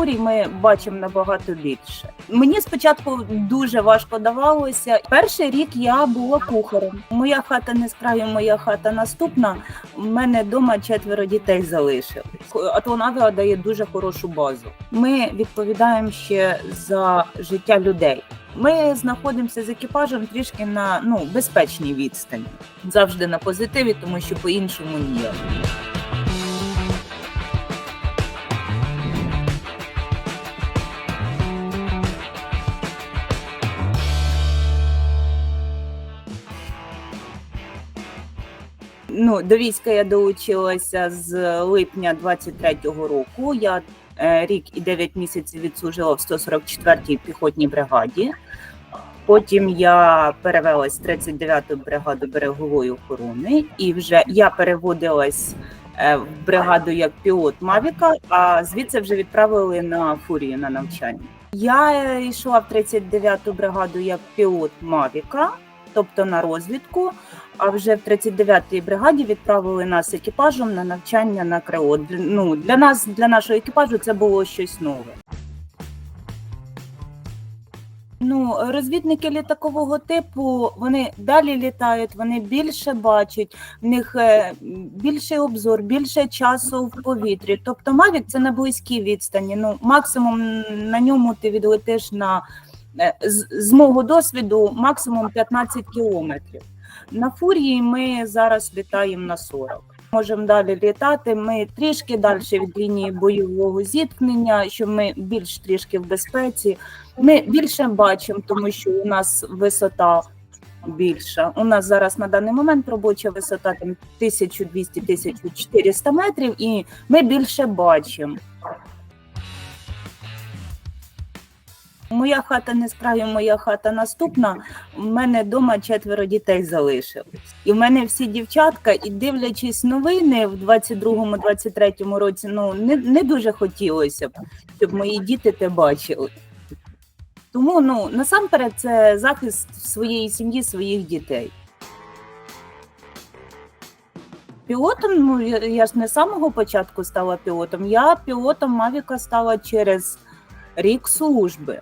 фурій ми бачимо набагато більше. Мені спочатку дуже важко давалося. Перший рік я була кухарем. Моя хата не з моя хата наступна. У мене вдома четверо дітей залишилось. Атлонавіа дає дуже хорошу базу. Ми відповідаємо ще за життя людей. Ми знаходимося з екіпажем трішки на ну безпечній відстані, завжди на позитиві, тому що по-іншому ніяк. Ну, до війська я долучилася з липня 23-го року. Я е, рік і 9 місяців відслужила в 144-й піхотній бригаді. Потім я перевелась в 39-ту бригаду берегової охорони, і вже я переводилась е, в бригаду як пілот Мавіка, а звідси вже відправили на фурію на навчання. Я е, йшла в 39-ту бригаду як пілот Мавіка, тобто на розвідку. А вже в 39-й бригаді відправили нас екіпажем на навчання на КРО. Для- Ну, для нас, для нашого екіпажу, це було щось нове. Ну, розвідники літакового типу вони далі літають, вони більше бачать, в них е, більший обзор, більше часу в повітрі. Тобто Мавік це на близькій відстані. Ну, максимум на ньому ти відлетиш на з, з мого досвіду максимум 15 кілометрів. На фурії ми зараз літаємо на 40. Можемо далі літати. Ми трішки далі від лінії бойового зіткнення, щоб ми більш трішки в безпеці. Ми більше бачимо, тому що у нас висота більша. У нас зараз на даний момент робоча висота там 1200-1400 метрів, і ми більше бачимо. Моя хата не краю, моя хата наступна. У мене вдома четверо дітей залишилось. І в мене всі дівчатка, і дивлячись новини в 22-23 році, ну не, не дуже хотілося б, щоб мої діти те бачили. Тому ну насамперед це захист своєї сім'ї, своїх дітей. Пілотом, ну я ж не з самого початку стала пілотом. Я пілотом Мавіка стала через рік служби.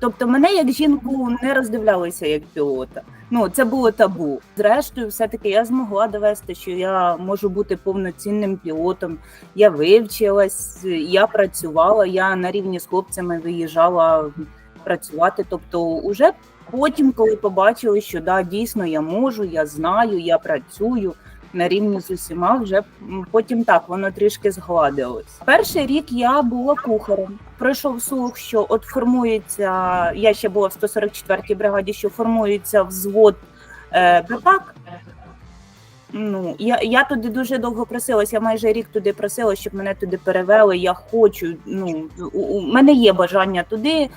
Тобто мене як жінку не роздивлялися як пілота. Ну це було табу. Зрештою, все-таки я змогла довести, що я можу бути повноцінним пілотом. Я вивчилась, я працювала, я на рівні з хлопцями виїжджала працювати. Тобто, уже потім, коли побачили, що да, дійсно я можу, я знаю, я працюю. На рівні з усіма вже потім так воно трішки згладилось. Перший рік я була кухарем. Пройшов слух, що от формується. Я ще була в 144-й бригаді, що формується взвод е, БПАК. Ну я, я туди дуже довго просилась. Я майже рік туди просила, щоб мене туди перевели. Я хочу. Ну у, у мене є бажання туди.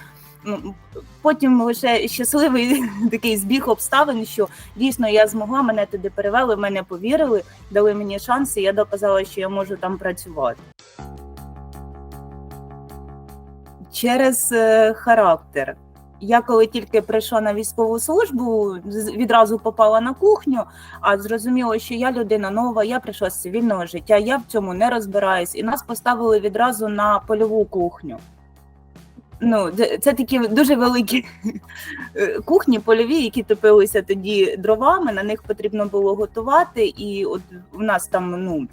Ну, Потім лише щасливий такий збіг обставин, що дійсно я змогла, мене туди перевели, мене повірили, дали мені шанс, і я доказала, що я можу там працювати. Через е, характер. Я коли тільки прийшла на військову службу, відразу попала на кухню, а зрозуміло, що я людина нова, я прийшла з цивільного життя, я в цьому не розбираюсь, і нас поставили відразу на польову кухню. Ну, це такі дуже великі е, кухні польові, які топилися тоді дровами. На них потрібно було готувати. І от в нас там ну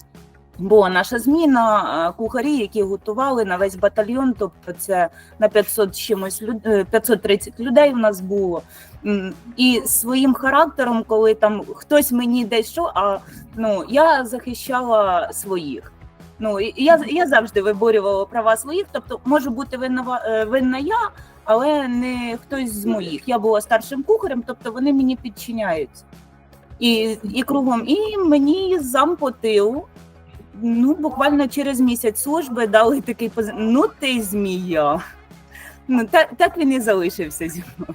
була наша зміна, е, кухарі, які готували на весь батальйон. Тобто, це на 500 чимось люд- е, 530 людей в нас було. І своїм характером, коли там хтось мені десь що, а ну я захищала своїх. Ну і я я завжди виборювала права своїх. Тобто, можу бути винна, е, винна я, але не хтось з моїх. Я була старшим кухарем, тобто вони мені підчиняються. І, і кругом, і мені зампотив. Ну, буквально через місяць служби дали такий пози... Ну, ти змія. Ну, так, так він і залишився зі мною.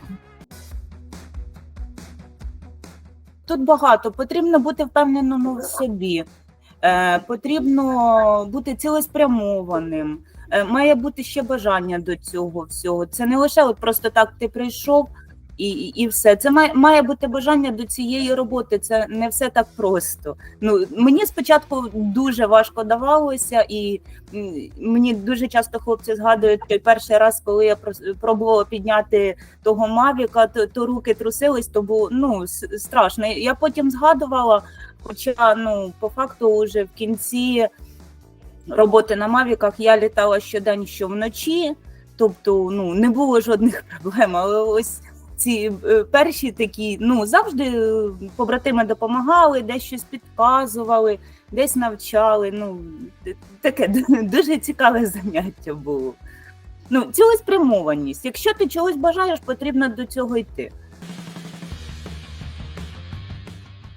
Тут багато. Потрібно бути впевненим в собі. Е, потрібно бути цілеспрямованим. Е, має бути ще бажання до цього всього. Це не лише от просто так ти прийшов, І, і, все. Це має, має бути бажання до цієї роботи. Це не все так просто. Ну мені спочатку дуже важко давалося, і мені дуже часто хлопці згадують той перший раз, коли я пробувала підняти того мавіка, то, то руки трусились, то було ну страшно. Я потім згадувала, хоча ну по факту, вже в кінці роботи на мавіках я літала щодень, що вночі. Тобто, ну не було жодних проблем. Але ось ці е, перші такі, ну завжди е, побратими допомагали, десь щось підказували, десь навчали. Ну таке дуже цікаве заняття було. Ну, цілеспрямованість. Якщо ти чогось бажаєш, потрібно до цього йти.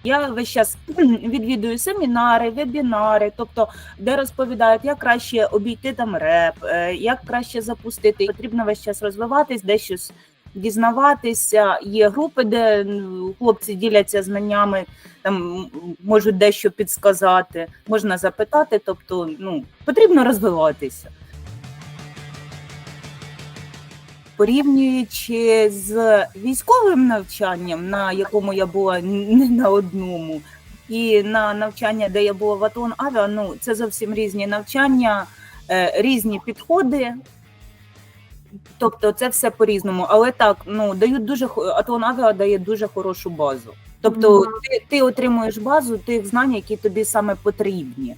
Я весь час відвідую семінари, вебінари, тобто де розповідають, як краще обійти там реп, е, як краще запустити. Потрібно весь час розвиватись, де щось дізнаватися. Є групи, де хлопці діляться знаннями, там можуть дещо підсказати, можна запитати. Тобто, ну потрібно розвиватися. Порівнюючи з військовим навчанням, на якому я була не на одному, і на навчання, де я була в Атон Авіа, ну це зовсім різні навчання, е, різні підходи. Тобто це все по-різному. Але так, ну дають дуже Атон Авіа дає дуже хорошу базу. Тобто, ти, ти отримуєш базу тих знань, які тобі саме потрібні.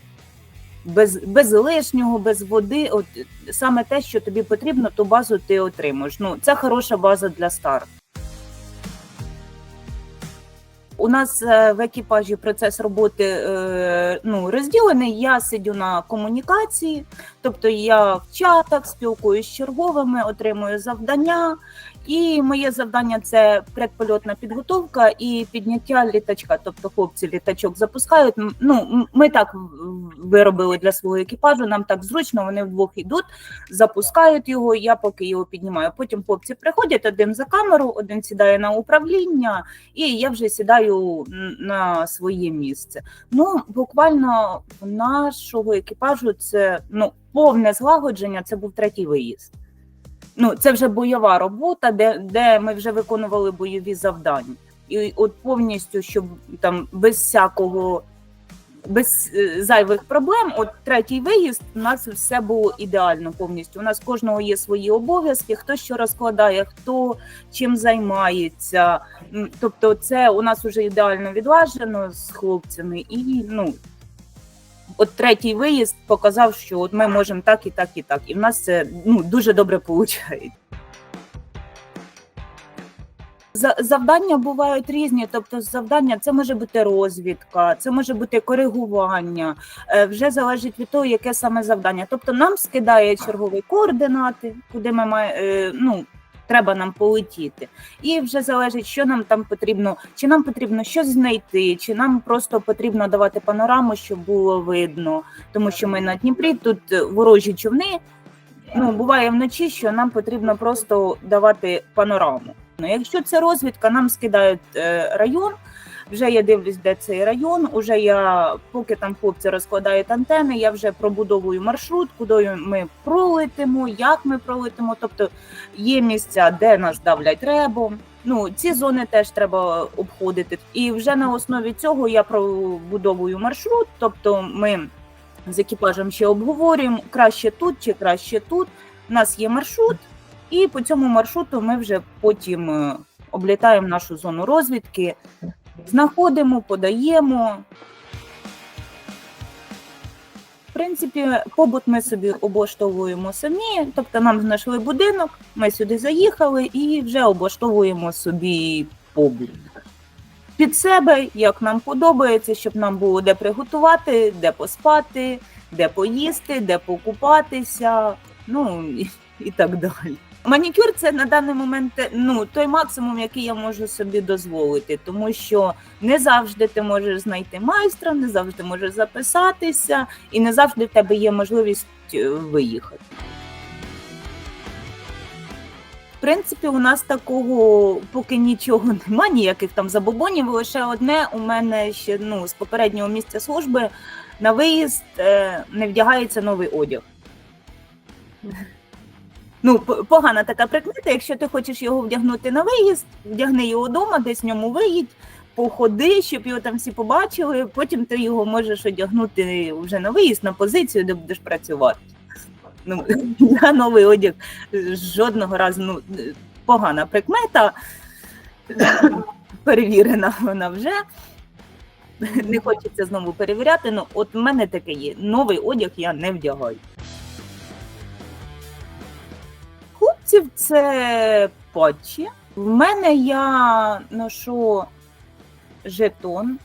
Без, без лишнього, без води, от саме те, що тобі потрібно, ту базу ти отримуєш. Ну, це хороша база для старту. У нас е, в екіпажі процес роботи е, ну, розділений. Я сидю на комунікації, тобто я в чатах спілкуюсь з черговими, отримую завдання. І моє завдання це предпольотна підготовка і підняття літачка. Тобто хлопці літачок запускають. Ну, ми так виробили для свого екіпажу, нам так зручно, вони вдвох йдуть, запускають його, я поки його піднімаю. Потім хлопці приходять, один за камеру, один сідає на управління, і я вже сідаю на своє місце. Ну, буквально в нашого екіпажу це ну, повне злагодження, це був третій виїзд. Ну, це вже бойова робота, де, де ми вже виконували бойові завдання. І от повністю, щоб там без всякого, без е, зайвих проблем, от третій виїзд, у нас все було ідеально повністю. У нас кожного є свої обов'язки, хто що розкладає, хто чим займається. Тобто, це у нас вже ідеально відлажено з хлопцями, і ну. От третій виїзд показав, що от ми можемо так і так, і так. І в нас це ну, дуже добре виходить. За- Завдання бувають різні, тобто завдання це може бути розвідка, це може бути коригування, е, вже залежить від того, яке саме завдання. Тобто нам скидає чергові координати, куди ми має, ну, треба нам полетіти. І вже залежить, що нам там потрібно, чи нам потрібно щось знайти, чи нам просто потрібно давати панораму, щоб було видно, тому що ми на Дніпрі тут ворожі човни. Ну, буває вночі, що нам потрібно просто давати панораму. Ну, якщо це розвідка, нам скидають е, район. Вже я дивлюсь, де цей район. Уже я, поки там хлопці розкладають антени, я вже пробудовую маршрут, куди ми пролетимо, як ми пролетимо. Тобто є місця, де нас давлять ребом. Ну, ці зони теж треба обходити. І вже на основі цього я пробудовую маршрут. Тобто, ми з екіпажем ще обговорюємо краще тут чи краще тут. У нас є маршрут, і по цьому маршруту ми вже потім е, облітаємо нашу зону розвідки, знаходимо, подаємо. В принципі, побут ми собі облаштовуємо самі, тобто нам знайшли будинок, ми сюди заїхали і вже облаштовуємо собі побут. Під себе, як нам подобається, щоб нам було де приготувати, де поспати, де поїсти, де покупатися, ну і, і так далі. Манікюр це на даний момент ну, той максимум, який я можу собі дозволити, тому що не завжди ти можеш знайти майстра, не завжди можеш записатися, і не завжди в тебе є можливість е, виїхати. В принципі, у нас такого поки нічого нема, ніяких там забобонів. Лише одне у мене ще ну, з попереднього місця служби на виїзд е, не вдягається новий одяг. Ну, погана така прикмета, якщо ти хочеш його вдягнути на виїзд, вдягни його вдома, десь в ньому виїдь, походи, щоб його там всі побачили. Потім ти його можеш одягнути вже на виїзд, на позицію, де будеш працювати. Ну, я новий одяг жодного разу ну, погана прикмета. Перевірена вона вже. Не хочеться знову перевіряти. Ну, от в мене таке є. Новий одяг я не вдягаю. Хлопців це патчі. В мене я ношу жетон.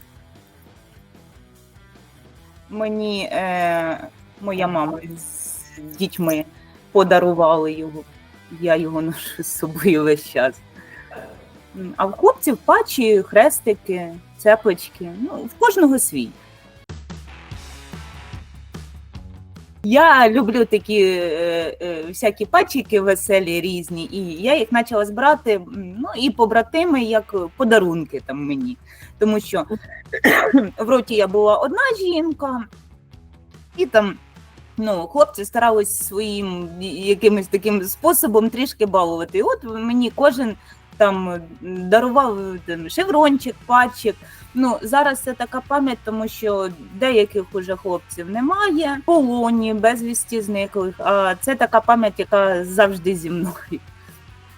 Mені е, моя мама з дітьми подарували його. Я його ношу з собою весь час. А в хлопців патчі, хрестики, цепочки. Ну, в кожного свій. Я люблю такі е, е, всякі патчики веселі різні, і я їх почала збирати, ну і побратими як подарунки там мені. Тому що в роті я була одна жінка, і там ну, хлопці старались своїм якимось таким способом трішки балувати. І от мені кожен там дарував там, шеврончик, патчик. Ну зараз це така пам'ять, тому що деяких уже хлопців немає, полоні, безвісті зниклих. А це така пам'ять, яка завжди зі мною.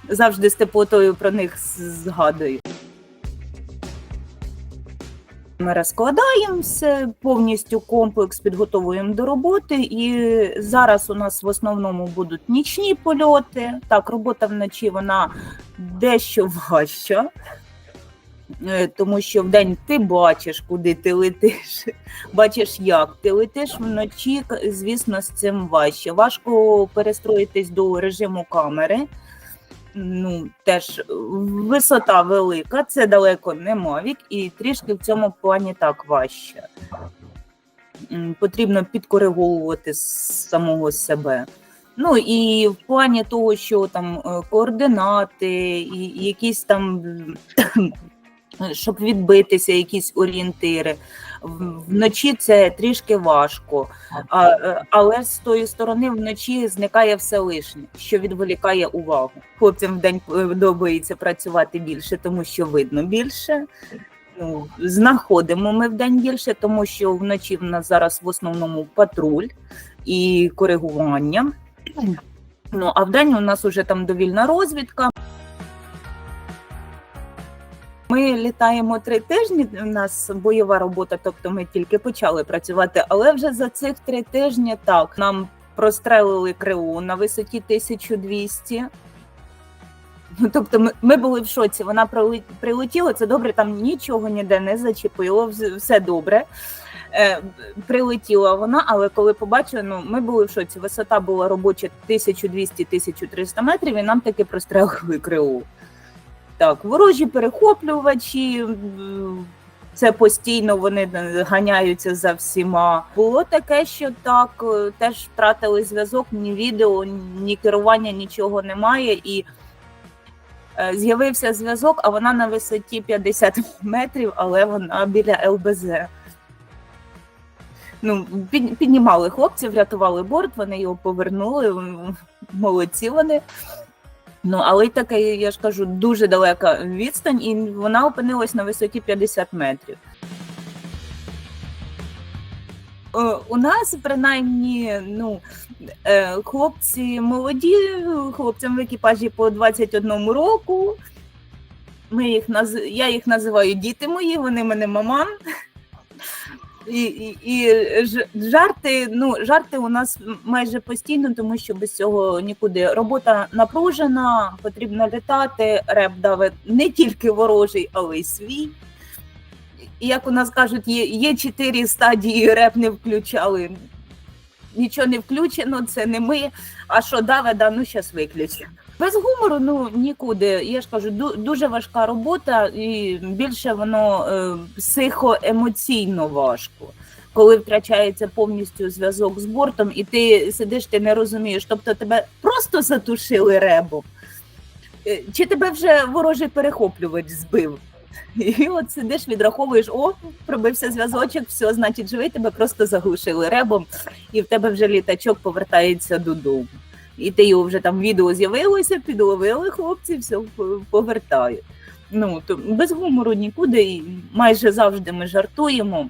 Завжди з теплотою про них згадую. Ми розкладаємо все, повністю комплекс підготовуємо до роботи, і зараз у нас в основному будуть нічні польоти. Так, робота вночі вона дещо важча, е, тому що вдень ти бачиш, куди ти летиш, бачиш, як ти летиш вночі, звісно, з цим важче. Важко перестроїтись до режиму камери. Ну, теж висота велика, це далеко не Мавік, і трішки в цьому плані так важче. Потрібно підкориговувати самого себе. Ну і в плані того, що там е, координати, і якісь там, щоб відбитися, якісь орієнтири. В- Вночі це трішки важко, а, е, але з тої сторони вночі зникає все лишнє, що відволікає увагу. Хлопцям вдень подобається працювати більше, тому що видно більше. Ну, знаходимо ми вдень більше, тому що вночі в нас зараз в основному патруль і коригування. Ну, а вдень у нас уже там довільна розвідка. Ми літаємо три тижні. У нас бойова робота, тобто ми тільки почали працювати, але вже за цих три тижні так нам прострелили крилу на висоті 1200. Ну, тобто, ми, ми були в шоці. Вона прилетіла. Це добре, там нічого ніде не зачепило, все добре. Е, прилетіла вона, але коли побачили, ну ми були в шоці. Висота була робоча 1200-1300 метрів, і нам таки прострелили крилу. Так, ворожі перехоплювачі. Це постійно вони ганяються за всіма. Було таке, що так е, теж втратили зв'язок, ні відео, ні керування, нічого немає. І е, з'явився зв'язок, а вона на висоті 50 метрів, але вона біля ЛБЗ. Ну, піднімали хлопців, врятували борт, вони його повернули. Молодці вони. Ну, але й таке, я ж кажу, дуже далека відстань, і вона опинилась на висоті 50 метрів. Е, У нас принаймні ну, е, хлопці молоді, хлопцям в екіпажі по 21 року. Ми їх наз... Я їх називаю діти мої, вони мене маман. І, і, жарти, ну, жарти у нас майже постійно, тому що без цього нікуди. Робота напружена, потрібно літати, реп давить не тільки ворожий, але й свій. І як у нас кажуть, є, є чотири стадії реп не включали. Нічого не включено, це не ми. А що даве, да, ну зараз виключимо. Без гумору ну нікуди. Я ж кажу, ду- дуже важка робота, і більше воно е, психоемоційно важко. Коли втрачається повністю зв'язок з бортом, і ти сидиш, ти не розумієш, тобто тебе просто затушили ребом, Е, чи тебе вже ворожий перехоплювач збив. І от сидиш, відраховуєш, о, пробився зв'язочок, все, значить, живий, тебе просто заглушили ребом, і в тебе вже літачок повертається додому. І ти його вже там відео з'явилося, підловили хлопці, все повертають. Ну, то без гумору нікуди, і майже завжди ми жартуємо,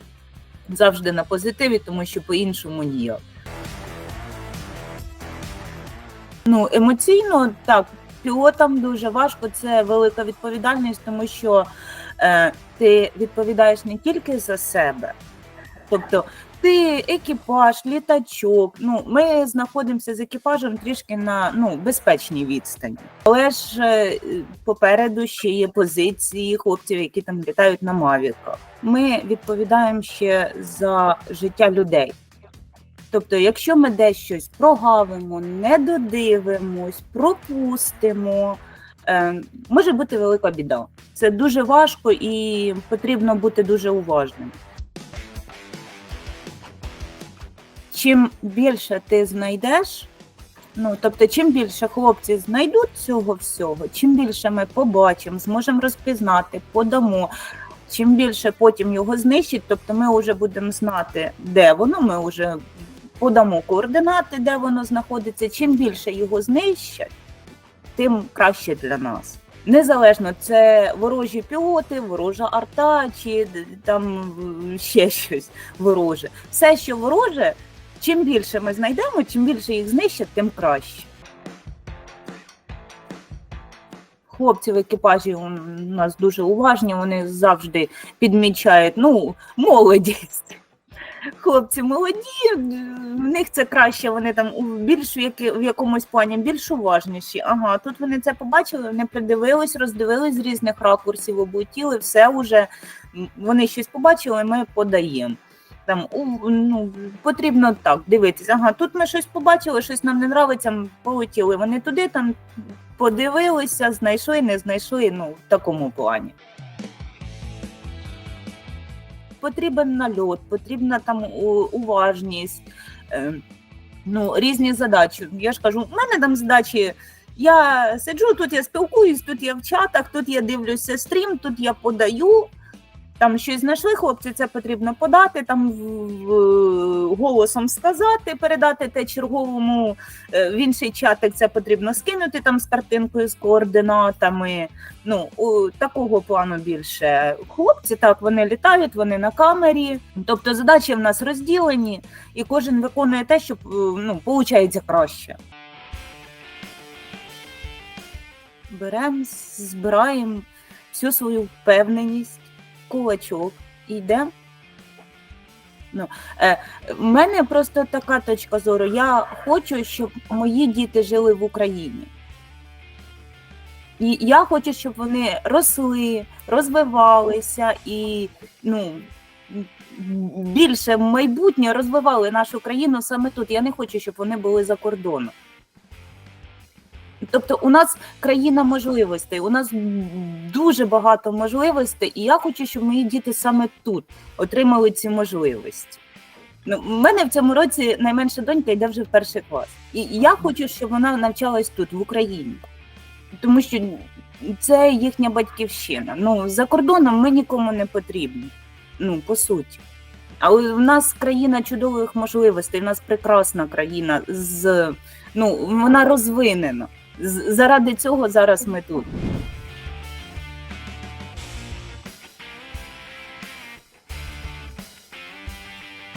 завжди на позитиві, тому що по-іншому ніяк. Ну, емоційно так, пілотам дуже важко, це велика відповідальність, тому що е, ти відповідаєш не тільки за себе, тобто ти екіпаж, літачок. Ну, ми знаходимося з екіпажем трішки на ну, безпечній відстані. Але ж е, попереду ще є позиції хлопців, які там літають на мавіках. Ми відповідаємо ще за життя людей. Тобто, якщо ми десь щось прогавимо, не додивимось, пропустимо, е, може бути велика біда. Це дуже важко і потрібно бути дуже уважним. Чим більше ти знайдеш, ну тобто, чим більше хлопці знайдуть цього всього, чим більше ми побачимо, зможемо розпізнати, подамо. Чим більше потім його знищить, тобто ми вже будемо знати, де воно, ми вже подамо координати, де воно знаходиться. Чим більше його знищать, тим краще для нас. Незалежно, це ворожі пілоти, ворожа арта чи там ще щось вороже. Все, що вороже, чим більше ми знайдемо, чим більше їх знищать, тим краще. Хлопці в екіпажі у нас дуже уважні, вони завжди підмічають ну, молодість. Хлопці молоді, в них це краще, вони там більш в, якомусь плані більш уважніші. Ага, тут вони це побачили, вони придивились, роздивились з різних ракурсів, облетіли, все вже вони щось побачили, ми подаємо. Там у, ну, потрібно так дивитися. Ага, тут ми щось побачили, щось нам не нравиться, полетіли. Вони туди там подивилися, знайшли, не знайшли. Ну, в такому плані. Потрібен нальот, потрібна там уважність, е, ну, різні задачі. Я ж кажу, у мене там задачі. Я сиджу, тут я спілкуюсь, тут я в чатах, тут я дивлюся стрім, тут я подаю. Там щось знайшли хлопці, це потрібно подати, там голосом сказати, передати те черговому е, в інший чатик. Це потрібно скинути там з картинкою, з координатами. Ну, такого плану більше. Хлопці так вони літають, вони на камері. Тобто задачі в нас розділені, і кожен виконує те, що е, ну, виходить краще. Беремо, збираємо всю свою впевненість, кулачок і йдемо. Ну, е, в мене просто така точка зору. Я хочу, щоб мої діти жили в Україні. І я хочу, щоб вони росли, розвивалися і ну, більше в майбутнє розвивали нашу країну саме тут. Я не хочу, щоб вони були за кордоном. Тобто, у нас країна можливостей, у нас дуже багато можливостей, і я хочу, щоб мої діти саме тут отримали ці можливості. Ну, в мене в цьому році найменша донька йде вже в перший клас. І я хочу, щоб вона навчалась тут, в Україні. Тому що це їхня батьківщина. Ну, за кордоном ми нікому не потрібні. Ну, по суті. Але в нас країна чудових можливостей, в нас прекрасна країна з ну, вона розвинена заради цього зараз ми тут.